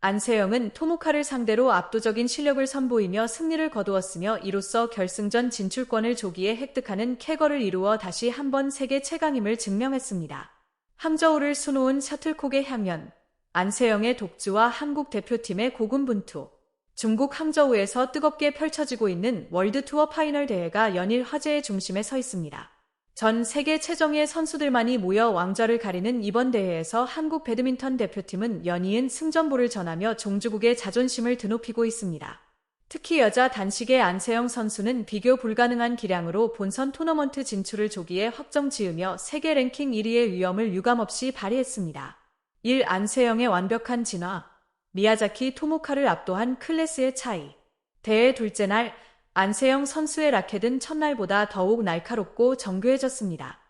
안세영은 토모카를 상대로 압도적인 실력을 선보이며 승리를 거두었으며 이로써 결승전 진출권을 조기에 획득하는 쾌거를 이루어 다시 한번 세계 최강임을 증명했습니다. 항저우를 수놓은 셔틀콕의 향연, 안세영의 독주와 한국 대표팀의 고군분투, 중국 항저우에서 뜨겁게 펼쳐지고 있는 월드투어 파이널 대회가 연일 화제의 중심에 서 있습니다. 전 세계 최정예 선수들만이 모여 왕좌를 가리는 이번 대회에서 한국 배드민턴 대표팀은 연이은 승전보를 전하며 종주국의 자존심을 드높이고 있습니다. 특히 여자 단식의 안세영 선수는 비교 불가능한 기량으로 본선 토너먼트 진출을 조기에 확정 지으며 세계 랭킹 1위의 위험을 유감없이 발휘했습니다. 1. 안세영의 완벽한 진화 미야자키 토모카를 압도한 클래스의 차이 대회 둘째 날 안세영 선수의 라켓은 첫날보다 더욱 날카롭고 정교해졌습니다.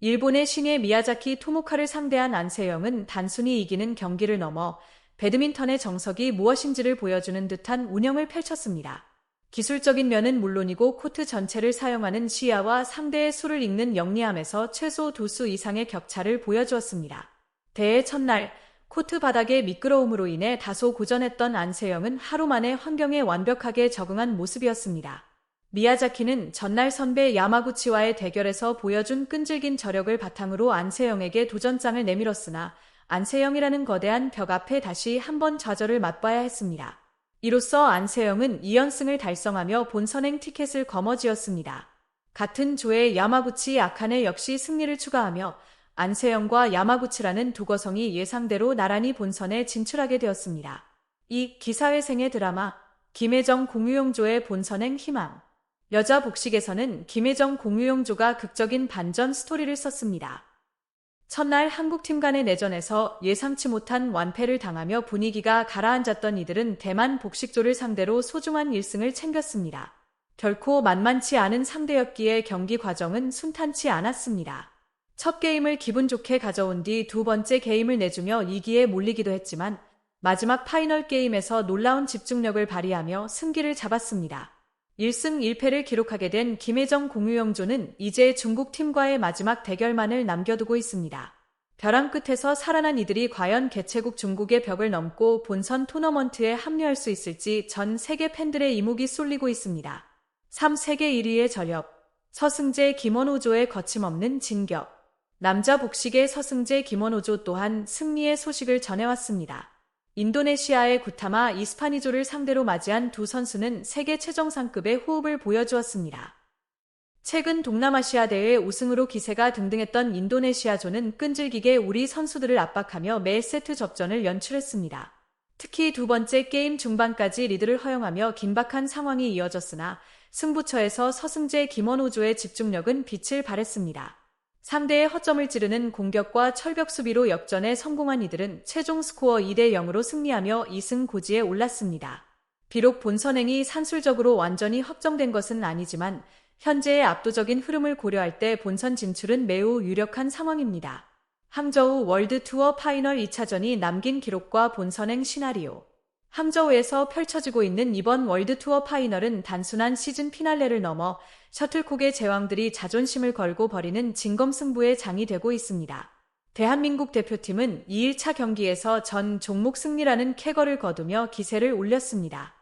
일본의 신예 미야자키 토모카를 상대한 안세영은 단순히 이기는 경기를 넘어 배드민턴의 정석이 무엇인지를 보여주는 듯한 운영을 펼쳤습니다. 기술적인 면은 물론이고 코트 전체를 사용하는 시야와 상대의 수를 읽는 영리함에서 최소 두 수 이상의 격차를 보여주었습니다. 대회 첫날 코트 바닥의 미끄러움으로 인해 다소 고전했던 안세영은 하루 만에 환경에 완벽하게 적응한 모습이었습니다. 미야자키는 전날 선배 야마구치와의 대결에서 보여준 끈질긴 저력을 바탕으로 안세영에게 도전장을 내밀었으나 안세영이라는 거대한 벽 앞에 다시 한번 좌절을 맛봐야 했습니다. 이로써 안세영은 2연승을 달성하며 본선행 티켓을 거머쥐었습니다. 같은 조의 야마구치 아카네 역시 승리를 추가하며 안세영과 야마구치라는 두 거성이 예상대로 나란히 본선에 진출하게 되었습니다. 이 기사회생의 드라마 김혜정 공유용조의 본선행 희망 여자 복식에서는 김혜정 공유용조가 극적인 반전 스토리를 썼습니다. 첫날 한국팀 간의 내전에서 예상치 못한 완패를 당하며 분위기가 가라앉았던 이들은 대만 복식조를 상대로 소중한 1승을 챙겼습니다. 결코 만만치 않은 상대였기에 경기 과정은 순탄치 않았습니다. 첫 게임을 기분 좋게 가져온 뒤 두 번째 게임을 내주며 이기에 몰리기도 했지만 마지막 파이널 게임에서 놀라운 집중력을 발휘하며 승기를 잡았습니다. 1승 1패를 기록하게 된 김혜정 공유영조는 이제 중국 팀과의 마지막 대결만을 남겨두고 있습니다. 벼랑 끝에서 살아난 이들이 과연 개최국 중국의 벽을 넘고 본선 토너먼트에 합류할 수 있을지 전 세계 팬들의 이목이 쏠리고 있습니다. 3 세계 1위의 저력, 서승재 김원호조의 거침없는 진격, 남자 복식의 서승재 김원호조 또한 승리의 소식을 전해왔습니다. 인도네시아의 구타마 이스파니조를 상대로 맞이한 두 선수는 세계 최정상급의 호흡을 보여주었습니다. 최근 동남아시아 대회 우승으로 기세가 등등했던 인도네시아조는 끈질기게 우리 선수들을 압박하며 매 세트 접전을 연출했습니다. 특히 두 번째 게임 중반까지 리드를 허용하며 긴박한 상황이 이어졌으나 승부처에서 서승재 김원호조의 집중력은 빛을 발했습니다. 상대의 허점을 찌르는 공격과 철벽 수비로 역전에 성공한 이들은 최종 스코어 2대 0으로 승리하며 2승 고지에 올랐습니다. 비록 본선행이 산술적으로 완전히 확정된 것은 아니지만 현재의 압도적인 흐름을 고려할 때 본선 진출은 매우 유력한 상황입니다. 항저우 월드 투어 파이널 2차전이 남긴 기록과 본선행 시나리오 항저우에서 펼쳐지고 있는 이번 월드투어 파이널은 단순한 시즌 피날레를 넘어 셔틀콕의 제왕들이 자존심을 걸고 벌이는 진검승부의 장이 되고 있습니다. 대한민국 대표팀은 2일차 경기에서 전 종목 승리라는 쾌거를 거두며 기세를 올렸습니다.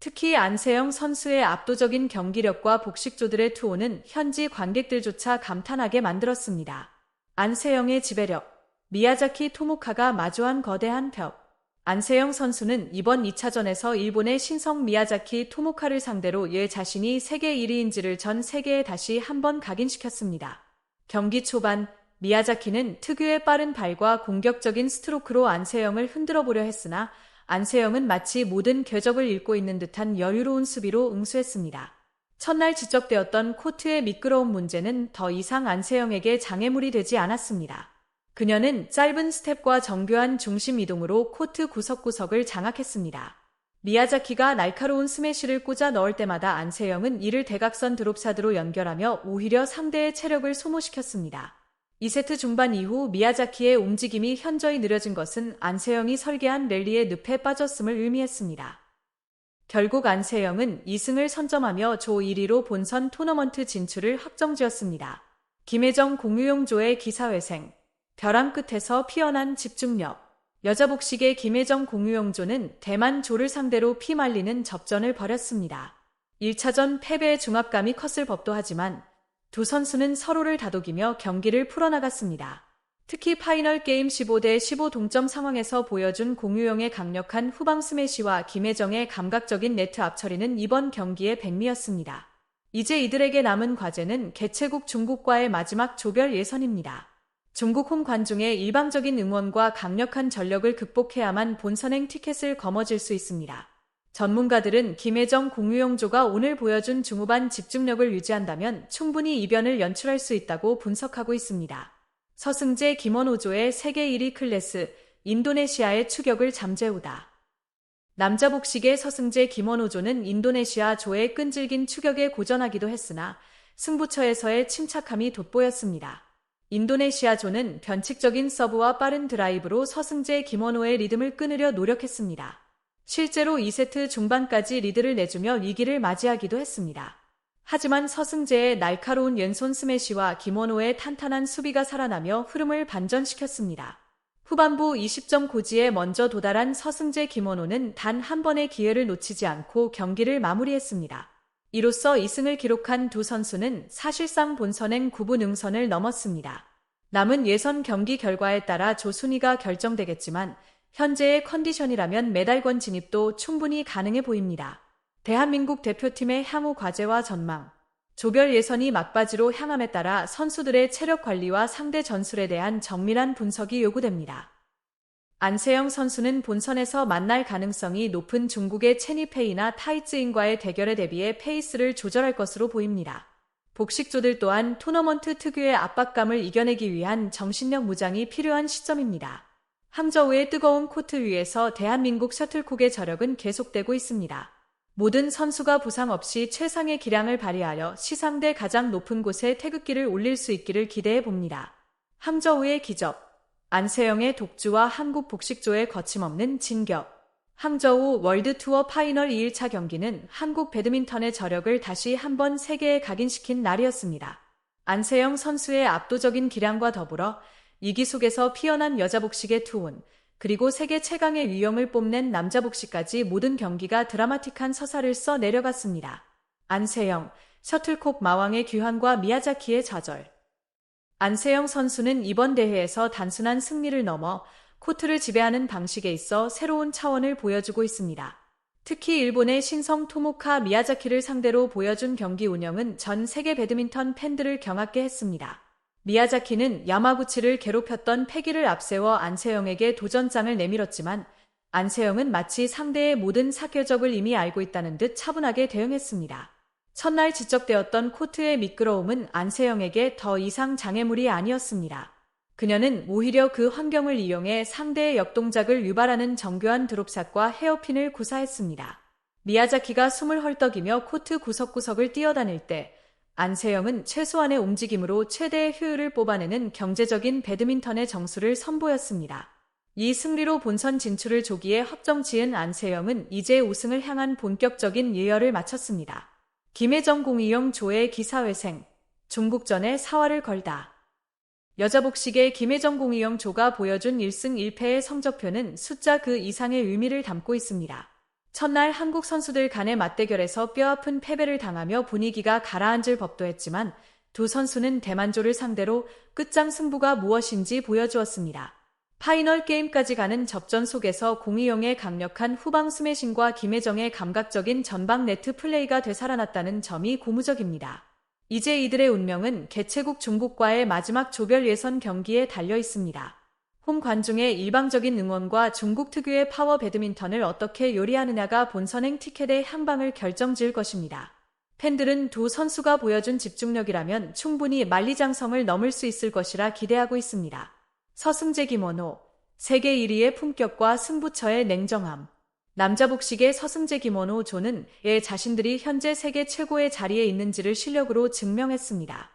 특히 안세영 선수의 압도적인 경기력과 복식조들의 투호는 현지 관객들조차 감탄하게 만들었습니다. 안세영의 지배력, 미야자키 토모카가 마주한 거대한 벽, 안세영 선수는 이번 2차전에서 일본의 신성 미야자키 토모카를 상대로 얘 자신이 세계 1위인지를 전 세계에 다시 한번 각인시켰습니다. 경기 초반 미야자키는 특유의 빠른 발과 공격적인 스트로크로 안세영을 흔들어 보려 했으나 안세영은 마치 모든 궤적을 읽고 있는 듯한 여유로운 수비로 응수했습니다. 첫날 지적되었던 코트의 미끄러운 문제는 더 이상 안세영에게 장애물이 되지 않았습니다. 그녀는 짧은 스텝과 정교한 중심 이동으로 코트 구석구석을 장악했습니다. 미야자키가 날카로운 스매시를 꽂아 넣을 때마다 안세영은 이를 대각선 드롭사드로 연결하며 오히려 상대의 체력을 소모시켰습니다. 2세트 중반 이후 미야자키의 움직임이 현저히 느려진 것은 안세영이 설계한 랠리의 늪에 빠졌음을 의미했습니다. 결국 안세영은 2승을 선점하며 조 1위로 본선 토너먼트 진출을 확정지었습니다. 김혜정 공유용조의 기사회생 벼랑 끝에서 피어난 집중력. 여자 복식의 김혜정 공유영조는 대만 조를 상대로 피말리는 접전을 벌였습니다. 1차전 패배의 중압감이 컸을 법도 하지만 두 선수는 서로를 다독이며 경기를 풀어나갔습니다. 특히 파이널 게임 15대 15 동점 상황에서 보여준 공유영의 강력한 후방 스매시와 김혜정의 감각적인 네트 앞처리는 이번 경기의 백미였습니다. 이제 이들에게 남은 과제는 개최국 중국과의 마지막 조별 예선입니다. 중국 홈 관중의 일방적인 응원과 강력한 전력을 극복해야만 본선행 티켓을 거머쥘 수 있습니다. 전문가들은 김혜정 공유영조가 오늘 보여준 중후반 집중력을 유지한다면 충분히 이변을 연출할 수 있다고 분석하고 있습니다. 서승재 김원호조의 세계 1위 클래스 인도네시아의 추격을 잠재우다. 남자 복식의 서승재 김원호조는 인도네시아 조의 끈질긴 추격에 고전하기도 했으나 승부처에서의 침착함이 돋보였습니다. 인도네시아조는 변칙적인 서브와 빠른 드라이브로 서승재 김원호의 리듬을 끊으려 노력했습니다. 실제로 2세트 중반까지 리드를 내주며 위기를 맞이하기도 했습니다. 하지만 서승재의 날카로운 왼손 스매시와 김원호의 탄탄한 수비가 살아나며 흐름을 반전시켰습니다. 후반부 20점 고지에 먼저 도달한 서승재 김원호는 단 한 번의 기회를 놓치지 않고 경기를 마무리했습니다. 이로써 2승을 기록한 두 선수는 사실상 본선행 9분 응선을 넘었습니다. 남은 예선 경기 결과에 따라 조순위가 결정되겠지만 현재의 컨디션이라면 메달권 진입도 충분히 가능해 보입니다. 대한민국 대표팀의 향후 과제와 전망, 조별 예선이 막바지로 향함에 따라 선수들의 체력 관리와 상대 전술에 대한 정밀한 분석이 요구됩니다. 안세영 선수는 본선에서 만날 가능성이 높은 중국의 체니페이나 타이츠인과의 대결에 대비해 페이스를 조절할 것으로 보입니다. 복식조들 또한 토너먼트 특유의 압박감을 이겨내기 위한 정신력 무장이 필요한 시점입니다. 항저우의 뜨거운 코트 위에서 대한민국 셔틀콕의 저력은 계속되고 있습니다. 모든 선수가 부상 없이 최상의 기량을 발휘하여 시상대 가장 높은 곳에 태극기를 올릴 수 있기를 기대해 봅니다. 항저우의 기적, 안세영의 독주와 한국 복식조의 거침없는 진격. 항저우 월드투어 파이널 2일차 경기는 한국 배드민턴의 저력을 다시 한번 세계에 각인시킨 날이었습니다. 안세영 선수의 압도적인 기량과 더불어 이기 속에서 피어난 여자 복식의 투혼, 그리고 세계 최강의 유형을 뽐낸 남자 복식까지 모든 경기가 드라마틱한 서사를 써 내려갔습니다. 안세영, 셔틀콕 마왕의 귀환과 미야자키의 좌절. 안세영 선수는 이번 대회에서 단순한 승리를 넘어 코트를 지배하는 방식에 있어 새로운 차원을 보여주고 있습니다. 특히 일본의 신성 토모카 미야자키를 상대로 보여준 경기 운영은 전 세계 배드민턴 팬들을 경악게 했습니다. 미야자키는 야마구치를 괴롭혔던 패기를 앞세워 안세영에게 도전장을 내밀었지만 안세영은 마치 상대의 모든 사교적을 이미 알고 있다는 듯 차분하게 대응했습니다. 첫날 지적되었던 코트의 미끄러움은 안세영에게 더 이상 장애물이 아니었습니다. 그녀는 오히려 그 환경을 이용해 상대의 역동작을 유발하는 정교한 드롭샷과 헤어핀을 구사했습니다. 미야자키가 숨을 헐떡이며 코트 구석구석을 뛰어다닐 때 안세영은 최소한의 움직임으로 최대의 효율을 뽑아내는 경제적인 배드민턴의 정수를 선보였습니다. 이 승리로 본선 진출을 조기에 확정 지은 안세영은 이제 우승을 향한 본격적인 예열을 마쳤습니다. 김혜정 공이영 조의 기사회생, 중국전에 사활을 걸다. 여자 복식의 김혜정 공이영 조가 보여준 1승 1패의 성적표는 숫자 그 이상의 의미를 담고 있습니다. 첫날 한국 선수들 간의 맞대결에서 뼈아픈 패배를 당하며 분위기가 가라앉을 법도 했지만 두 선수는 대만조를 상대로 끝장 승부가 무엇인지 보여주었습니다. 파이널 게임까지 가는 접전 속에서 공이용의 강력한 후방 스매싱과 김혜정의 감각적인 전방 네트 플레이가 되살아났다는 점이 고무적입니다. 이제 이들의 운명은 개최국 중국과의 마지막 조별 예선 경기에 달려 있습니다. 홈 관중의 일방적인 응원과 중국 특유의 파워 배드민턴을 어떻게 요리하느냐가 본선행 티켓의 향방을 결정지을 것입니다. 팬들은 두 선수가 보여준 집중력이라면 충분히 만리장성을 넘을 수 있을 것이라 기대하고 있습니다. 서승재 김원호, 세계 1위의 품격과 승부처의 냉정함. 남자 복식의 서승재 김원호 조는 예 자신들이 현재 세계 최고의 자리에 있는지를 실력으로 증명했습니다.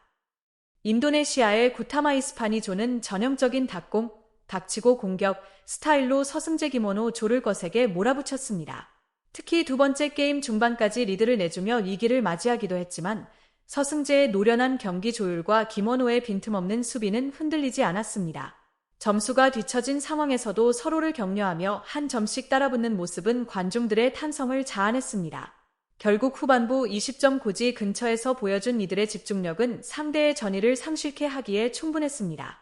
인도네시아의 구타마이스파니 조는 전형적인 닭공, 닥치고 공격, 스타일로 서승재 김원호 조를 거세게 몰아붙였습니다. 특히 두 번째 게임 중반까지 리드를 내주며 위기를 맞이하기도 했지만 서승재의 노련한 경기 조율과 김원호의 빈틈없는 수비는 흔들리지 않았습니다. 점수가 뒤처진 상황에서도 서로를 격려하며 한 점씩 따라붙는 모습은 관중들의 탄성을 자아냈습니다. 결국 후반부 20점 고지 근처에서 보여준 이들의 집중력은 상대의 전의를 상실케 하기에 충분했습니다.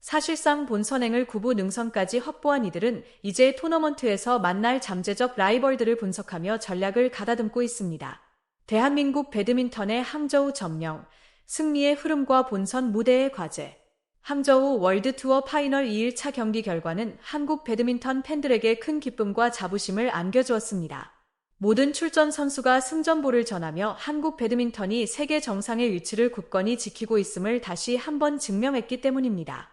사실상 본선행을 구부 능선까지 확보한 이들은 이제 토너먼트에서 만날 잠재적 라이벌들을 분석하며 전략을 가다듬고 있습니다. 대한민국 배드민턴의 항저우 점령, 승리의 흐름과 본선 무대의 과제. 항저우 월드투어 파이널 2일차 경기 결과는 한국 배드민턴 팬들에게 큰 기쁨과 자부심을 안겨주었습니다. 모든 출전 선수가 승전보를 전하며 한국 배드민턴이 세계 정상의 위치를 굳건히 지키고 있음을 다시 한번 증명했기 때문입니다.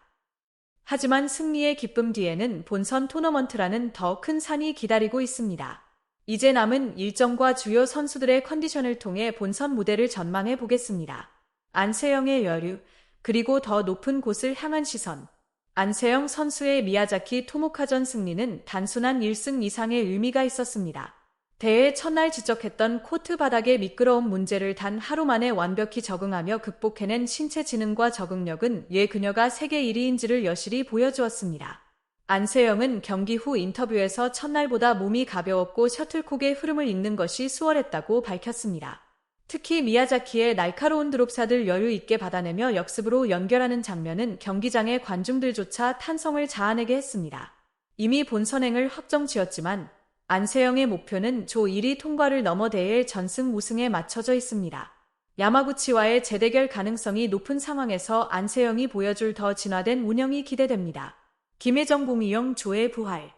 하지만 승리의 기쁨 뒤에는 본선 토너먼트라는 더 큰 산이 기다리고 있습니다. 이제 남은 일정과 주요 선수들의 컨디션을 통해 본선 무대를 전망해 보겠습니다. 안세영의 여류, 그리고 더 높은 곳을 향한 시선. 안세영 선수의 미야자키 토모카전 승리는 단순한 1승 이상의 의미가 있었습니다. 대회 첫날 지적했던 코트 바닥의 미끄러운 문제를 단 하루 만에 완벽히 적응하며 극복해낸 신체 지능과 적응력은 예 그녀가 세계 1위인지를 여실히 보여주었습니다. 안세영은 경기 후 인터뷰에서 첫날보다 몸이 가벼웠고 셔틀콕의 흐름을 읽는 것이 수월했다고 밝혔습니다. 특히 미야자키의 날카로운 드롭샷을 여유 있게 받아내며 역습으로 연결하는 장면은 경기장의 관중들조차 탄성을 자아내게 했습니다. 이미 본선행을 확정 지었지만 안세영의 목표는 조 1위 통과를 넘어 대회 전승 우승에 맞춰져 있습니다. 야마구치와의 재대결 가능성이 높은 상황에서 안세영이 보여줄 더 진화된 운영이 기대됩니다. 김혜정 공이영 조의 부활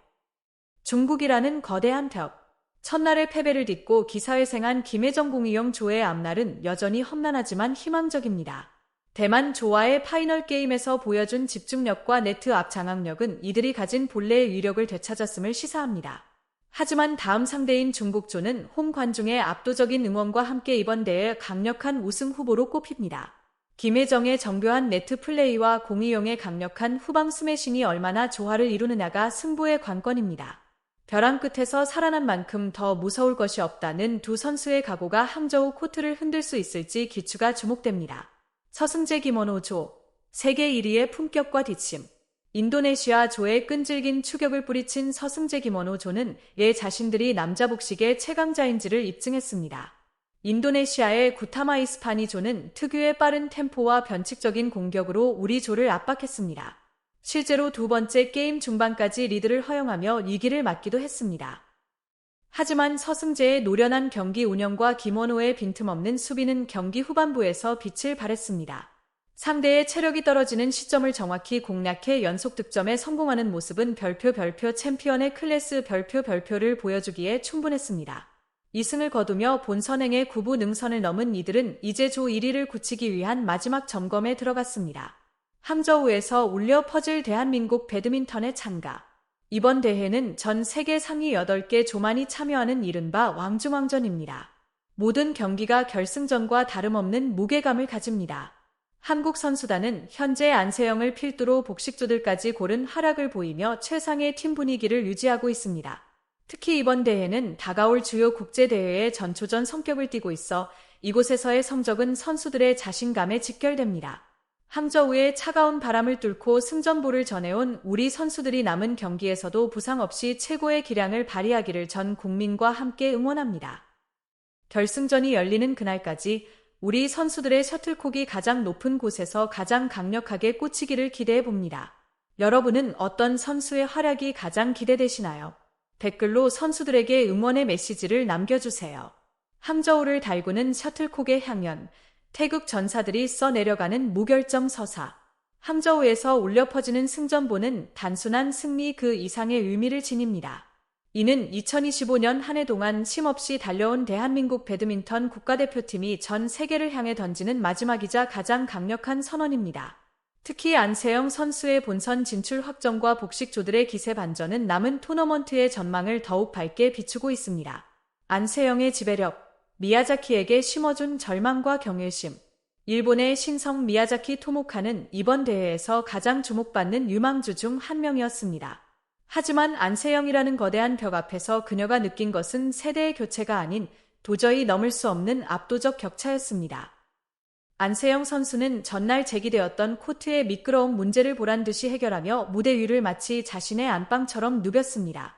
중국이라는 거대한 벽 첫날의 패배를 딛고 기사회생한 김혜정 공이영 조의 앞날은 여전히 험난하지만 희망적입니다. 대만 조와의 파이널 게임에서 보여준 집중력과 네트 앞 장악력은 이들이 가진 본래의 위력을 되찾았음을 시사합니다. 하지만 다음 상대인 중국 조는 홈 관중의 압도적인 응원과 함께 이번 대회 강력한 우승 후보로 꼽힙니다. 김혜정의 정교한 네트 플레이와 공이용의 강력한 후방 스매싱이 얼마나 조화를 이루느냐가 승부의 관건입니다. 벼랑 끝에서 살아난 만큼 더 무서울 것이 없다는 두 선수의 각오가 항저우 코트를 흔들 수 있을지 기추가 주목됩니다. 서승재 김원호 조, 세계 1위의 품격과 뒷심. 인도네시아 조의 끈질긴 추격을 뿌리친 서승재 김원호 조는 얘 자신들이 남자 복식의 최강자인지를 입증했습니다. 인도네시아의 구타마이스파니 조는 특유의 빠른 템포와 변칙적인 공격으로 우리 조를 압박했습니다. 실제로 두 번째 게임 중반까지 리드를 허용하며 위기를 맞기도 했습니다. 하지만 서승재의 노련한 경기 운영과 김원호의 빈틈없는 수비는 경기 후반부에서 빛을 발했습니다. 상대의 체력이 떨어지는 시점을 정확히 공략해 연속 득점에 성공하는 모습은 별표 별표 챔피언의 클래스 별표 별표를 보여주기에 충분했습니다. 2승을 거두며 본선행의 구부 능선을 넘은 이들은 이제 조 1위를 굳히기 위한 마지막 점검에 들어갔습니다. 항저우에서 울려 퍼질 대한민국 배드민턴의 참가. 이번 대회는 전 세계 상위 8개 조만이 참여하는 이른바 왕중왕전입니다. 모든 경기가 결승전과 다름없는 무게감을 가집니다. 한국 선수단은 현재 안세영을 필두로 복식조들까지 고른 하락을 보이며 최상의 팀 분위기를 유지하고 있습니다. 특히 이번 대회는 다가올 주요 국제대회의 전초전 성격을 띠고 있어 이곳에서의 성적은 선수들의 자신감에 직결됩니다. 항저우의 차가운 바람을 뚫고 승전보를 전해온 우리 선수들이 남은 경기에서도 부상 없이 최고의 기량을 발휘하기를 전 국민과 함께 응원합니다. 결승전이 열리는 그날까지 우리 선수들의 셔틀콕이 가장 높은 곳에서 가장 강력하게 꽂히기를 기대해 봅니다. 여러분은 어떤 선수의 활약이 가장 기대되시나요? 댓글로 선수들에게 응원의 메시지를 남겨주세요. 항저우를 달구는 셔틀콕의 향연, 태극 전사들이 써내려가는 무결점 서사. 항저우에서 울려 퍼지는 승전보는 단순한 승리 그 이상의 의미를 지닙니다. 이는 2025년 한 해 동안 쉼없이 달려온 대한민국 배드민턴 국가대표팀이 전 세계를 향해 던지는 마지막이자 가장 강력한 선언입니다. 특히 안세영 선수의 본선 진출 확정과 복식조들의 기세 반전은 남은 토너먼트의 전망을 더욱 밝게 비추고 있습니다. 안세영의 지배력, 미야자키에게 심어준 절망과 경외심. 일본의 신성 미야자키 토모카는 이번 대회에서 가장 주목받는 유망주 중 한 명이었습니다. 하지만 안세영이라는 거대한 벽 앞에서 그녀가 느낀 것은 세대의 교체가 아닌 도저히 넘을 수 없는 압도적 격차였습니다. 안세영 선수는 전날 제기되었던 코트의 미끄러운 문제를 보란 듯이 해결하며 무대 위를 마치 자신의 안방처럼 누볐습니다.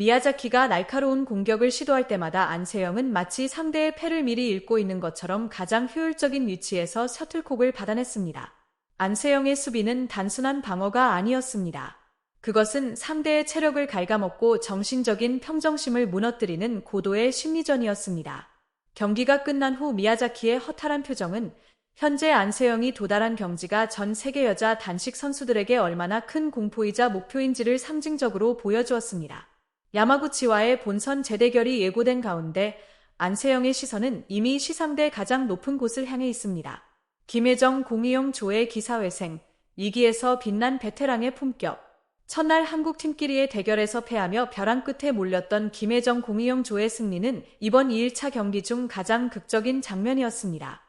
미야자키가 날카로운 공격을 시도할 때마다 안세영은 마치 상대의 패를 미리 읽고 있는 것처럼 가장 효율적인 위치에서 셔틀콕을 받아냈습니다. 안세영의 수비는 단순한 방어가 아니었습니다. 그것은 상대의 체력을 갉아먹고 정신적인 평정심을 무너뜨리는 고도의 심리전이었습니다. 경기가 끝난 후 미야자키의 허탈한 표정은 현재 안세영이 도달한 경지가 전 세계 여자 단식 선수들에게 얼마나 큰 공포이자 목표인지를 상징적으로 보여주었습니다. 야마구치와의 본선 재대결이 예고된 가운데 안세영의 시선은 이미 시상대 가장 높은 곳을 향해 있습니다. 김혜정 공이용 조의 기사회생, 2기에서 빛난 베테랑의 품격, 첫날 한국 팀끼리의 대결에서 패하며 벼랑 끝에 몰렸던 김혜정 공이용 조의 승리는 이번 2일차 경기 중 가장 극적인 장면이었습니다.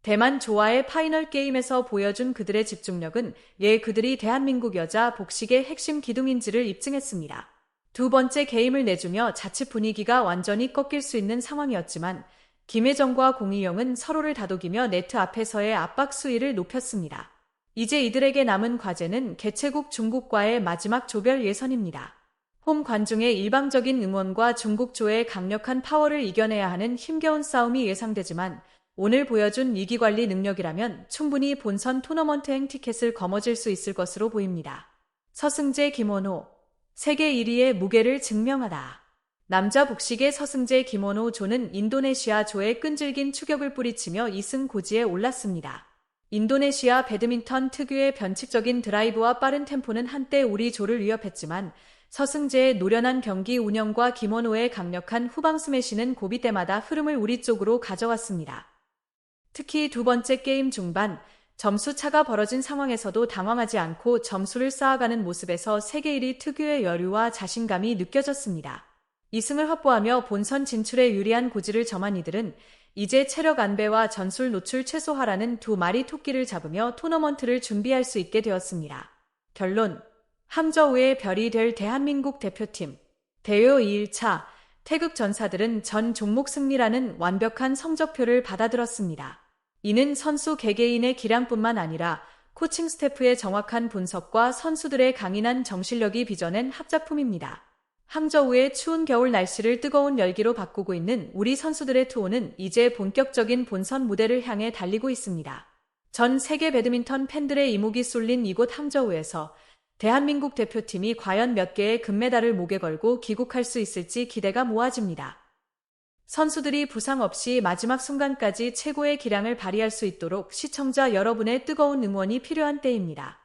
대만 조와의 파이널 게임에서 보여준 그들의 집중력은 예 그들이 대한민국 여자 복식의 핵심 기둥인지를 입증했습니다. 두 번째 게임을 내주며 자칫 분위기가 완전히 꺾일 수 있는 상황이었지만 김혜정과 공희영은 서로를 다독이며 네트 앞에서의 압박 수위를 높였습니다. 이제 이들에게 남은 과제는 개최국 중국과의 마지막 조별 예선입니다. 홈 관중의 일방적인 응원과 중국조의 강력한 파워를 이겨내야 하는 힘겨운 싸움이 예상되지만 오늘 보여준 위기 관리 능력이라면 충분히 본선 토너먼트행 티켓을 거머쥘 수 있을 것으로 보입니다. 서승재 김원호 세계 1위의 무게를 증명하다. 남자 복식의 서승재 김원호 조는 인도네시아 조에 끈질긴 추격을 뿌리치며 2승 고지에 올랐습니다. 인도네시아 배드민턴 특유의 변칙적인 드라이브와 빠른 템포는 한때 우리 조를 위협했지만 서승재의 노련한 경기 운영과 김원호의 강력한 후방 스매시는 고비 때마다 흐름을 우리 쪽으로 가져왔습니다. 특히 두 번째 게임 중반 점수 차가 벌어진 상황에서도 당황하지 않고 점수를 쌓아가는 모습에서 세계 1위 특유의 여유와 자신감이 느껴졌습니다. 2승을 확보하며 본선 진출에 유리한 고지를 점한 이들은 이제 체력 안배와 전술 노출 최소화라는 두 마리 토끼를 잡으며 토너먼트를 준비할 수 있게 되었습니다. 결론 함저우의 별이 될 대한민국 대표팀 대요 2일차 태극 전사들은 전 종목 승리라는 완벽한 성적표를 받아들었습니다. 이는 선수 개개인의 기량뿐만 아니라 코칭 스태프의 정확한 분석과 선수들의 강인한 정실력이 빚어낸 합작품입니다. 항저우의 추운 겨울 날씨를 뜨거운 열기로 바꾸고 있는 우리 선수들의 투혼은 이제 본격적인 본선 무대를 향해 달리고 있습니다. 전 세계 배드민턴 팬들의 이목이 쏠린 이곳 항저우에서 대한민국 대표팀이 과연 몇 개의 금메달을 목에 걸고 귀국할 수 있을지 기대가 모아집니다. 선수들이 부상 없이 마지막 순간까지 최고의 기량을 발휘할 수 있도록 시청자 여러분의 뜨거운 응원이 필요한 때입니다.